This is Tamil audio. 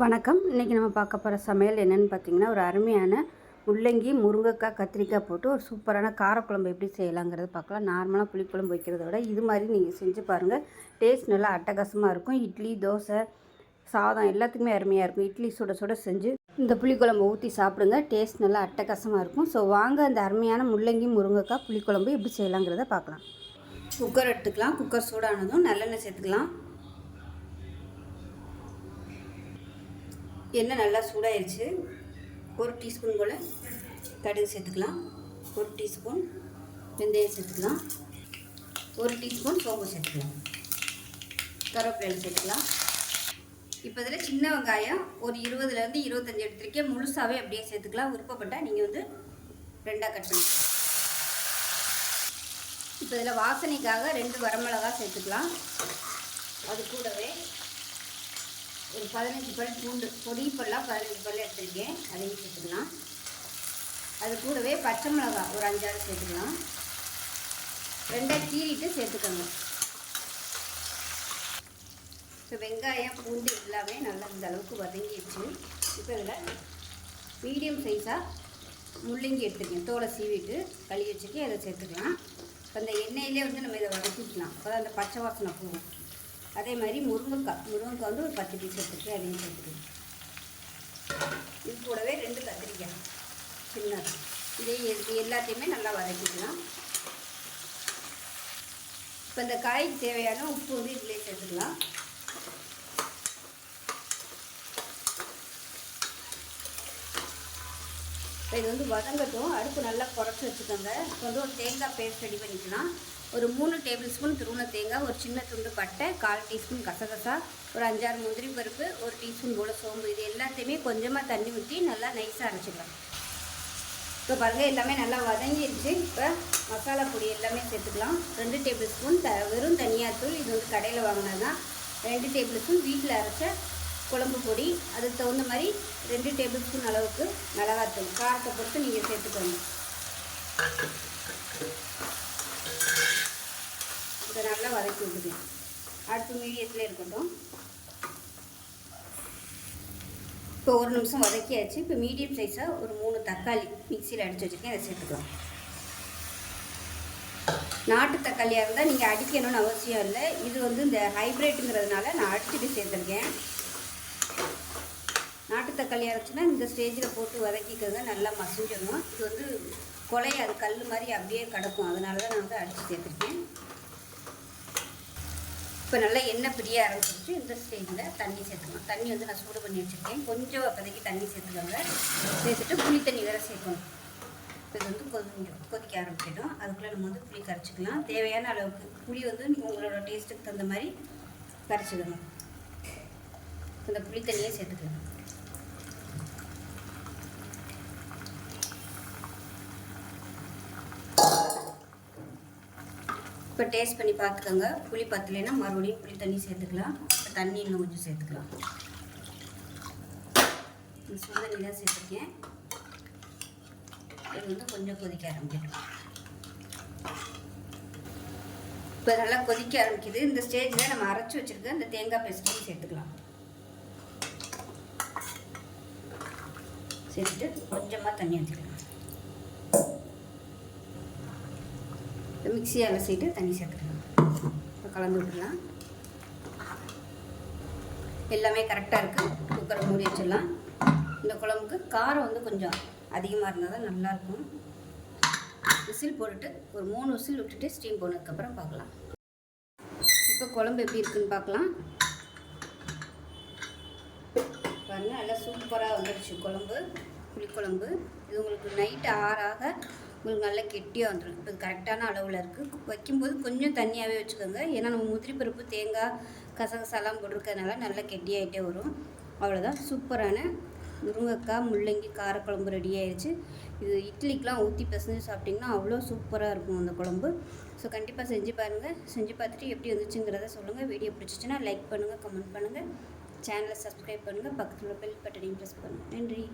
வணக்கம். இன்றைக்கி நம்ம பார்க்க போகிற சமையல் என்னென்னு பார்த்தீங்கன்னா ஒரு அருமையான முள்ளங்கி முருங்கைக்காய் கத்திரிக்காய் போட்டு ஒரு சூப்பரான காரக்குழம்பு எப்படி செய்யலாங்கிறது பார்க்கலாம். நார்மலாக புளிக்குழம்பு வைக்கிறத விட இது மாதிரி நீங்கள் செஞ்சு பாருங்கள் டேஸ்ட் நல்லா அட்டகாசமாக இருக்கும். இட்லி தோசை சாதம் எல்லாத்துக்குமே அருமையாக இருக்கும். இட்லி சுட சுட செஞ்சு இந்த புளிக்குழம்பு ஊற்றி சாப்பிடுங்க. டேஸ்ட் நல்லா அட்டகாசமாக இருக்கும். ஸோ வாங்க அந்த அருமையான முள்ளங்கி முருங்கைக்காய் புளிக்குழம்பு எப்படி செய்யலாங்கிறத பார்க்கலாம். குக்கர் எடுத்துக்கலாம். குக்கர் சூடானதும் நல்லெண்ணெய் சேர்த்துக்கலாம். எண்ணெய் நல்லா சூடாயிருச்சு. ஒரு டீஸ்பூன் போல் கடுகு சேர்த்துக்கலாம். ஒரு டீஸ்பூன் வெந்தயம் சேர்த்துக்கலாம். ஒரு டீஸ்பூன் சோம்பு சேர்த்துக்கலாம். கருவேப்பிலை சேர்த்துக்கலாம். இப்போ இதில் சின்ன வெங்காயம் ஒரு இருபதுலேருந்து இருபத்தஞ்சி எடுத்துருக்கேன். முழுசாகவே அப்படியே சேர்த்துக்கலாம். விருப்பப்பட்டால் நீங்கள் வந்து ரெண்டாக கட் பண்ணிக்கலாம். இப்போ இதில் வாசனைக்காக ரெண்டு வரமிளகா சேர்த்துக்கலாம். அது கூடவே ஒரு பதினஞ்சு பல் பூண்டு பொடி பல்லாக பதினஞ்சு பல் எடுத்துருக்கேன். அதையும் சேர்த்துக்கலாம். அது கூடவே பச்சை மிளகா ஒரு அஞ்சாறு சேர்த்துக்கலாம். ரெண்டாக கீறிட்டு சேர்த்துக்கோங்க. இப்போ வெங்காயம் பூண்டு எல்லாமே நல்லா இந்த அளவுக்கு வதங்கிடுச்சு. இப்போ இதில் மீடியம் சைஸாக முள்ளங்கி எடுத்துருக்கேன். தோலை சீவிட்டு கழுவி வச்சுட்டு அதை சேர்த்துக்கலாம். இப்போ அந்த எண்ணெயிலே வந்து நம்ம இதை வதக்கிக்கலாம். அப்போ அந்த பச்சை வாசனை போகும். அதே மாதிரி முருங்கைக்காய். முருங்கைக்காய் வந்து ஒரு பத்து பீஸ் எடுத்துருக்கேன் அதையும் சேர்த்துக்கணும் இது கூடவே ரெண்டு கத்திரிக்காய். சின்னது. இதை இது எல்லாத்தையுமே நல்லா வதக்கிக்கலாம். இப்போ இந்த காய்க்கு தேவையான உப்பு வந்து இதிலே சேர்த்துக்கலாம். இப்போ இது வந்து வதங்கட்டும். அடுப்பு நல்லா குறைச்சி வச்சுக்கோங்க. இப்போ வந்து ஒரு தேங்காய் பேஸ்ட் ரெடி பண்ணிக்கலாம். ஒரு மூணு டேபிள் ஸ்பூன் துருவன தேங்காய் ஒரு சின்ன துண்டு பட்டை கால் டீஸ்பூன் கசகசா ஒரு அஞ்சாறு முந்திரி பருப்பு ஒரு டீஸ்பூன் போல் சோம்பு. இது எல்லாத்தையுமே கொஞ்சமாக தண்ணி ஊற்றி நல்லா நைஸாக அரைச்சிக்கலாம் இப்போ பாருங்கள் எல்லாமே நல்லா வதங்கிடுச்சு இப்போ மசாலா பொடி எல்லாமே சேர்த்துக்கலாம். ரெண்டு டேபிள் ஸ்பூன் த வெறும் தனியாத்தூள். இது வந்து கடையில் வாங்கினது தான் ரெண்டு டேபிள் ஸ்பூன் வீட்டில் அரைச்ச குழம்பு பொடி. அதுக்கு தகுந்த மாதிரி ரெண்டு டேபிள் ஸ்பூன் அளவுக்கு மிளகாத்தூள். காரத்தை பொறுத்து நீங்கள் சேர்த்துக்கோங்க இதை நல்லா வதக்கி விட்டுக்கலாம் அடுத்து மீடியத்தில் இருக்கட்டும். இப்போ ஒரு நிமிஷம் வதக்கியாச்சு. இப்போ மீடியம் சைஸாக ஒரு மூணு தக்காளி மிக்சியில் அடித்து வச்சுருக்கேன். அதை சேர்த்துக்கலாம். நாட்டு தக்காளியாக இருந்தால் நீங்கள் அடிக்கணும்னு அவசியம் இல்லை. இது வந்து இந்த ஹைப்ரிட்டுங்கிறதுனால நான் அடிச்சுட்டு சேர்த்துருக்கேன். நாட்டு தக்காளி அரைச்சினா இந்த ஸ்டேஜில் போட்டு வதக்கிக்கிறது நல்லா மசிஞ்சிடணும். இது வந்து கொலை அது கல் மாதிரி அப்படியே கிடக்கும். அதனால தான் நான் வந்து அடித்து சேர்த்துருக்கேன். இப்போ நல்லா எண்ணெய் பிரிய ஆரம்பிச்சிட்டு இந்த ஸ்டேஜில் தண்ணி சேர்த்துக்கணும். தண்ணி வந்து நான் சூடு பண்ணி வச்சுருக்கேன். கொஞ்சம் அப்போதைக்கு தண்ணி சேர்த்துக்கோங்க. சேர்த்துட்டு புளி தண்ணி வேறு சேர்க்கணும். இது வந்து கொஞ்சம் கொதிக்க ஆரம்பிச்சிடும். அதுக்குள்ளே நம்ம வந்து புளி கரைச்சிக்கலாம். தேவையான அளவுக்கு புளி வந்து உங்களோட டேஸ்ட்டுக்கு தகுந்த மாதிரி கரைச்சிக்கணும். அந்த புளி தண்ணியை சேர்த்துக்கலாம் இப்போ டேஸ்ட் பண்ணி பார்த்துக்கோங்க. புளி பத்தலைன்னா மறுபடியும் புளி தண்ணி சேர்த்துக்கலாம். இப்போ தண்ணி இன்னும் கொஞ்சம் சேர்த்துக்கலாம். சுடு தான் சேர்த்துருக்கேன். இது வந்து கொஞ்சம் கொதிக்க ஆரம்பிக்கணும் இப்போ நல்லா கொதிக்க ஆரம்பிக்குது. இந்த ஸ்டேஜில் நம்ம அரைச்சி வச்சுருக்க இந்த தேங்காய் பேஸ்ட்டையும் சேர்த்துக்கலாம். சேர்த்துட்டு கொஞ்சமாக தண்ணி ஊற்றிக்கலாம் மிக்சி அலசிட்டு தண்ணி சேர்த்துக்கலாம் இப்போ கலந்து விட்டுலாம் எல்லாமே கரெக்டாக இருக்குது குக்கரை மூடி வச்சிடலாம். இந்த குழம்புக்கு காரம் வந்து கொஞ்சம் அதிகமாக இருந்தால் தான் நல்லாயிருக்கும். விசில் போட்டுட்டு ஒரு மூணு விசில் விட்டுட்டு ஸ்டீம் போனதுக்கப்புறம் பார்க்கலாம். இப்போ குழம்பு எப்படி இருக்குன்னு பார்க்கலாம். பாருங்கள் நல்லா சூப்பராக வந்துடுச்சு குழம்பு புளிக்குழம்பு. இது உங்களுக்கு நைட்டு ஆறாக உங்களுக்கு நல்லா கெட்டியாக வந்துடும் இப்போ கரெக்டான அளவில் இருக்குது வைக்கும்போது கொஞ்சம் தண்ணியாகவே வச்சுக்கோங்க. ஏன்னா நம்ம முந்திரி பருப்பு தேங்காய் கசகசாலாம் போட்டிருக்கறதுனால நல்லா கெட்டியாகிட்டே வரும். அவ்வளோதான் சூப்பரான முருங்கைக்காய் முள்ளங்கி காரக்குழம்பு ரெடி ஆயிடுச்சு இது இட்லிக்கெலாம் ஊற்றி பிசைஞ்சு சாப்பிட்டிங்கன்னா அவ்வளோ சூப்பராக இருக்கும் அந்த குழம்பு. ஸோ கண்டிப்பாக செஞ்சு பாருங்கள் செஞ்சு பார்த்துட்டு எப்படி வந்துச்சுங்கிறத சொல்லுங்கள் வீடியோ பிடிச்சிச்சின்னா லைக் பண்ணுங்கள் கமெண்ட் பண்ணுங்கள் சேனலை சப்ஸ்கிரைப் பண்ணுங்கள் பக்கத்தில் பெல் பட்டனையும் ப்ரெஸ் பண்ணுங்கள் நன்றி.